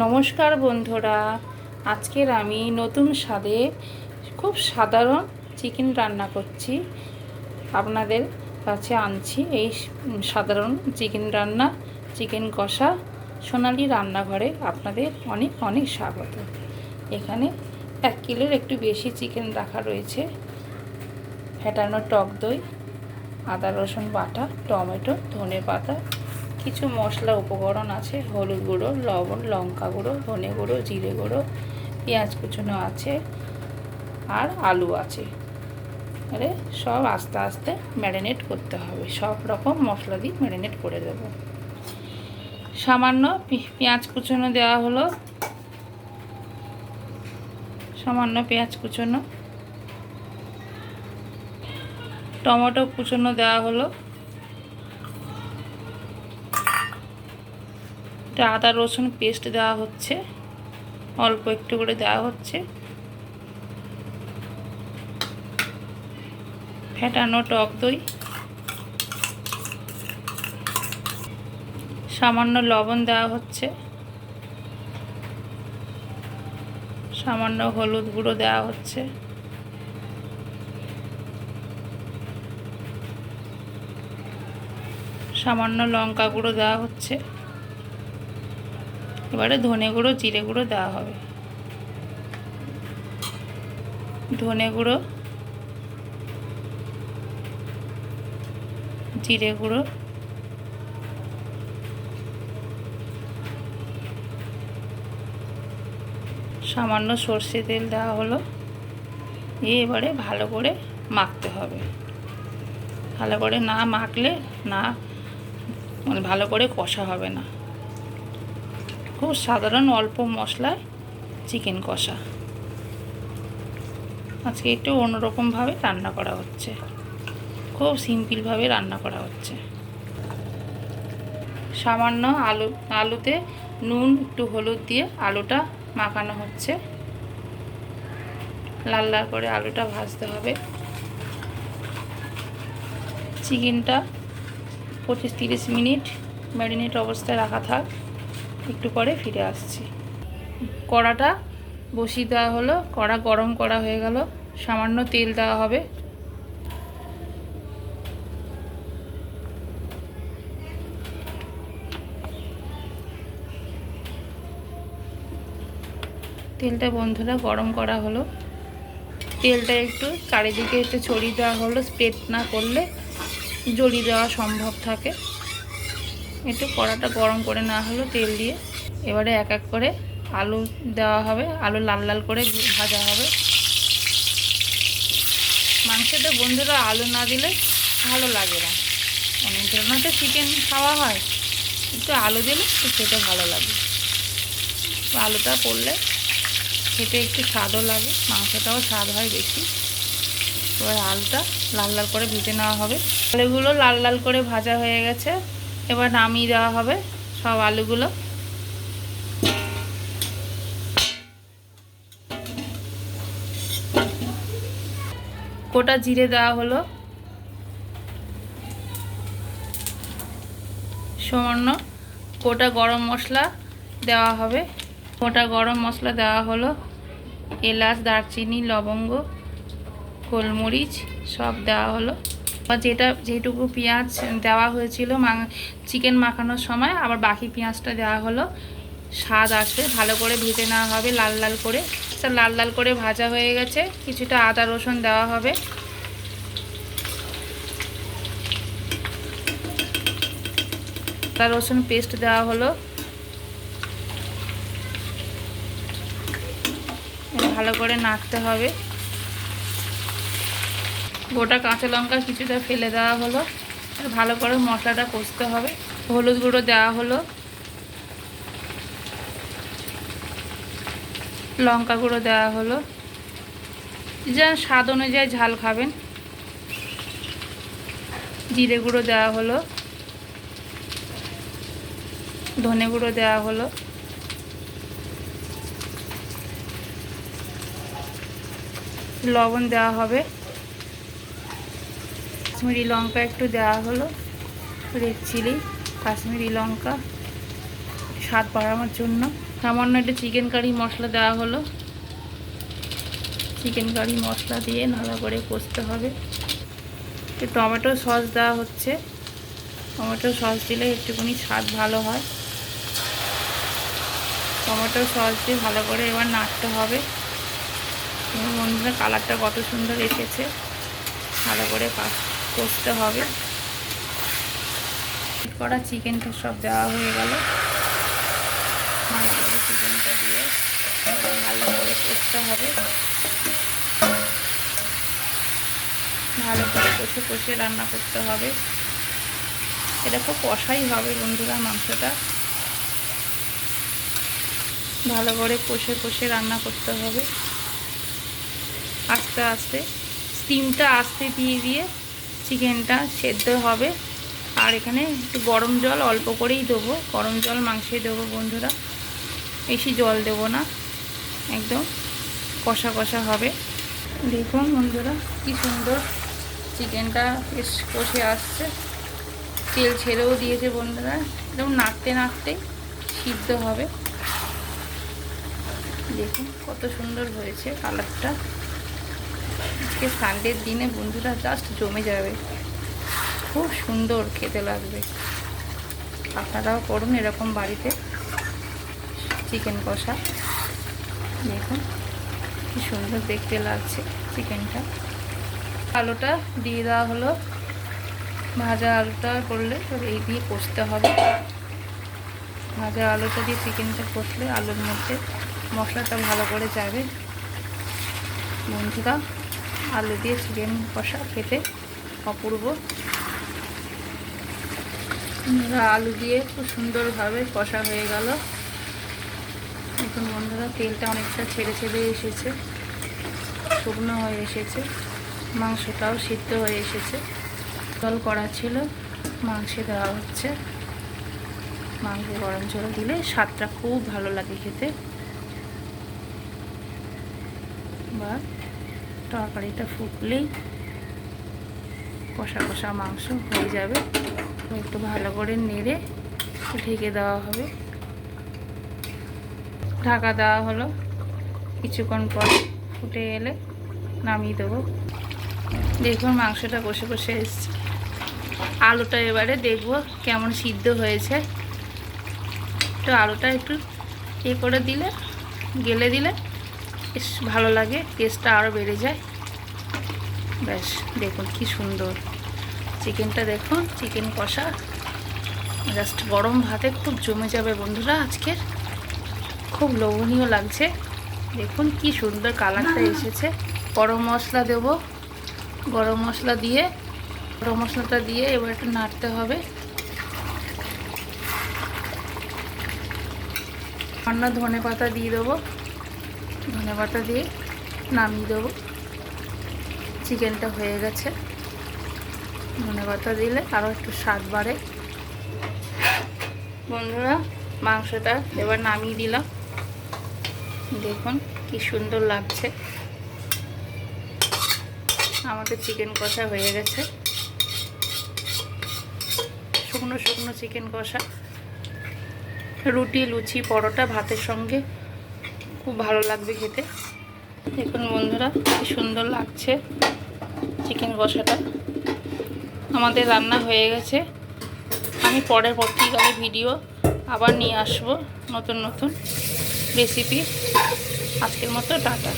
নমস্কার বন্ধুরা। আজকের আমি নতুন স্বাদে খুব সাধারণ চিকেন রান্না করছি। আপনাদের কাছে আনছি এই সাধারণ চিকেন রান্না চিকেন কষা সোনালি রান্নাঘরে আপনাদের অনেক অনেক স্বাগত। এখানে এক কিলোর একটু বেশি চিকেন রাখা রয়েছে। ফেটানো টক দই, আদা রসুন বাটা, টমেটো ধনে পাতা কিছু মশলা উপকরণ আছে, হলুদ গুঁড়ো, লবণ, লঙ্কা গুঁড়ো, ধনে গুঁড়ো, জিরে গুঁড়ো, পেঁয়াজ কুচনো আছে আর আলু আছে। আরে সব আস্তে আস্তে ম্যারিনেট করতে হবে। সব রকম মশলা দিয়ে ম্যারিনেট করে দেব। সামান্য পেঁয়াজ কুচনো দেওয়া হলো। সামান্য পেঁয়াজ কুচনো। টমেটো কুচনো দেওয়া হলো। এটা আদা রসুন পেস্ট দেওয়া হচ্ছে। অল্প একটু করে দেওয়া হচ্ছে। ফেটানো টক দই। সামান্য লবণ দেওয়া হচ্ছে। সামান্য হলুদ গুঁড়ো দেওয়া হচ্ছে। সামান্য লঙ্কা গুঁড়ো দেওয়া হচ্ছে। এবারে ধনে গুঁড়ো, জিরে গুঁড়ো দেওয়া হবে। ধনে গুঁড়ো, জিরে গুঁড়ো, সামান্য সর্ষে তেল দেওয়া হলো। দিয়ে এবারে ভালো করে মাখতে হবে। ভালো করে না মাখলে না মানে ভালো করে কষা হবে না। খুব সাধারণ অল্প মশলায় চিকেন কষা। আজকে একটু অন্যরকমভাবে রান্না করা হচ্ছে। খুব সিম্পলভাবে রান্না করা হচ্ছে। সামান্য আলু, আলুতে নুন, একটু হলুদ দিয়ে আলুটা মাখানো হচ্ছে। লাল লাল করে আলুটা ভাজতে হবে। চিকেনটা পঁচিশ তিরিশ মিনিট ম্যারিনেট অবস্থায় রাখা থাক। একটু পরে ফিরে আসছি। কড়াটা বসিয়ে দেওয়া হলো। কড়া গরম করা হয়ে গেল। সামান্য তেল দেওয়া হবে। তেলটা বন্ধুরা গরম করা হলো। তেলটা একটু চারিদিকে একটু ছড়িয়ে দেওয়া হলো। স্প্রেড না করলে জড়িয়ে দেওয়া সম্ভব থাকে। একটু কড়াটা গরম করে নেওয়া হলো তেল দিয়ে। এবারে এক এক করে আলু দেওয়া হবে, আলু লাল লাল করে ভাজা হবে। মাংসতে বন্ধুরা আলু না দিলে ভালো লাগে না। অনেক ধরনের তো চিকেন খাওয়া হয়, একটু আলু দিলে একটু খেতে ভালো লাগে। আলুটা পড়লে খেতে একটু স্বাদও লাগে, মাংসটাও স্বাদ হয় বেশি। এবার আলুটা লাল লাল করে ভেজে নেওয়া হবে। আলুগুলো লাল লাল করে ভাজা হয়ে গেছে। এবার নামিয়ে দেওয়া হবে সব আলুগুলো। গোটা জিরে দেওয়া হলো। সামান্য গোটা গরম মশলা দেওয়া হবে। গোটা গরম মশলা দেওয়া হলো। এলাচ, দারচিনি, লবঙ্গ, গোলমরিচ সব দেওয়া হলো। বা যেটা, যেটুকু পেঁয়াজ দেওয়া হয়েছিল চিকেন মাখানোর সময়, আবার বাকি পেঁয়াজটা দেওয়া হলো। স্বাদ আসবে ভালো করে ভেজে নেওয়া হবে লাল লাল করে। তা লাল লাল করে ভাজা হয়ে গেছে, কিছুটা আদা রসুন দেওয়া হবে। আদা রসুন পেস্ট দেওয়া হলো। ভালো করে নাড়তে হবে। গোটা কাঁচা লঙ্কা কিছুটা ফেলে দেওয়া হলো। ভালো করে মশলাটা কষতে হবে। হলুদ গুঁড়ো দেওয়া হলো। লঙ্কা গুঁড়ো দেওয়া হলো। যা স্বাদ অনুযায়ী ঝাল খাবেন। জিরে গুঁড়ো দেওয়া হলো। ধনে গুঁড়ো দেওয়া হলো। লবণ দেওয়া হবে। কাশ্মীরি লঙ্কা একটু দেওয়া হলো, রেড চিলি, কাশ্মীরি লঙ্কা, স্বাদ বাড়ানোর জন্য। সামান্য একটু চিকেন কারি মশলা দেওয়া হলো। চিকেন কারি মশলা দিয়ে নাড়া করে কষতে হবে। টমেটো সস দেওয়া হচ্ছে। টমেটো সস দিলে একটুখানি স্বাদ ভালো হয়। টমেটো সস দিয়ে ভালো করে এবার নাড়তে হবে। বন্ধুরা, কালারটা কত সুন্দর এসেছে। ভালো করে কাস- কষতে হবে। করা চিকেনটা সব দেওয়া হয়ে গেল। চিকেনটা দিয়ে ভালো করে কষতে হবে। ভালো করে কষে কষে রান্না করতে হবে। এটা খুব কষাই হবে বন্ধুরা মাংসটা। ভালো করে কষে কষে রান্না করতে হবে। আস্তে আস্তে স্টিমটা আস্তে দিয়ে দিয়ে চিকেনটা সেদ্ধ হবে। আর এখানে একটু গরম জল অল্প করেই দেবো। গরম জল মাংসে দেবো বন্ধুরা। বেশি জল দেবো না। একদম কষা কষা হবে। দেখুন বন্ধুরা, কি সুন্দর চিকেনটা বেশ কষে আসছে। তেল ছেড়েও দিয়েছে বন্ধুরা। একদম নাড়তে নাড়তে সিদ্ধ হবে। দেখুন কত সুন্দর হয়েছে কালারটা। আজকে সানডের দিনে বন্ধুরা জাস্ট জমে যাবে। খুব সুন্দর খেতে লাগবে। আপনারাও করুন এরকম বাড়িতে চিকেন কষা। দেখুন, কি সুন্দর দেখতে লাগছে চিকেনটা আলুটা দিয়ে দেওয়া হলো। ভাজা আলুটা করলে এই দিয়ে কষতে হবে। ভাজা আলুটা দিয়ে চিকেনটা কষলে আলুর মধ্যে মশলাটা ভালো করে যাবে। বন্ধুরা আলু দিয়ে চিকেন কষা খেতে অপূর্ব। আলু দিয়ে খুব সুন্দরভাবে কষা হয়ে গেল। এখন বন্ধুরা, তেলটা অনেকটা ছেড়ে ছেড়ে এসেছে, শুকনো হয়ে এসেছে, মাংসটাও সিদ্ধ হয়ে এসেছে। জল করা ছিল, মাংসে দেওয়া হচ্ছে। মাংস গরম জল দিলে স্বাদটা খুব ভালো লাগে খেতে। বা তরকারিটা ফুটলেই কষা কষা মাংস হয়ে যাবে। একটু ভালো করে নেড়ে ঢেকে দেওয়া হবে। ঢাকা দেওয়া হলো। কিছুক্ষণ পর ফুটে এলে নামিয়ে দেবো। দেখুন মাংসটা কষে কষে এসছে। আলুটা এবারে দেখব কেমন সিদ্ধ হয়েছে। একটু আলুটা একটু এ করে দিলে, গেলে দিলে বেশ ভালো লাগে টেস্টটা আরও বেড়ে যায়। ব্যাস, দেখুন কি সুন্দর। চিকেনটা দেখুন, চিকেন কষা। জাস্ট গরম ভাতে খুব জমে যাবে বন্ধুরা আজকের। খুব লোভনীয় লাগছে। দেখুন কি সুন্দর কালারটা এসেছে। গরম মশলা দেব। গরম মশলা দিয়ে, গরম মশলাটা দিয়ে এবার একটু নাড়তে হবে। রান্না ধনে পাতা দিয়ে দেবো। ধনে পাতা দিয়ে নামিয়ে দেবো। চিকেনটা হয়ে গেছে। ধনে পাতা দিলে আরও একটু স্বাদ বাড়ে। বন্ধুরা, মাংসটা এবার নামিয়ে দিলাম। দেখুন কি সুন্দর লাগছে। আমাদের চিকেন কষা হয়ে গেছে। শুকনো শুকনো চিকেন কষা। রুটি, লুচি, পরোটা, ভাতের সঙ্গে খুব ভালো লাগবে খেতে। দেখুন বন্ধুরা, কি সুন্দর লাগছে চিকেন কষাটা। আমাদের রান্না হয়ে গেছে। আমি পরের পরবর্তীকালে ভিডিও আবার নিয়ে আসব নতুন নতুন রেসিপি আজকের মতো টাটা।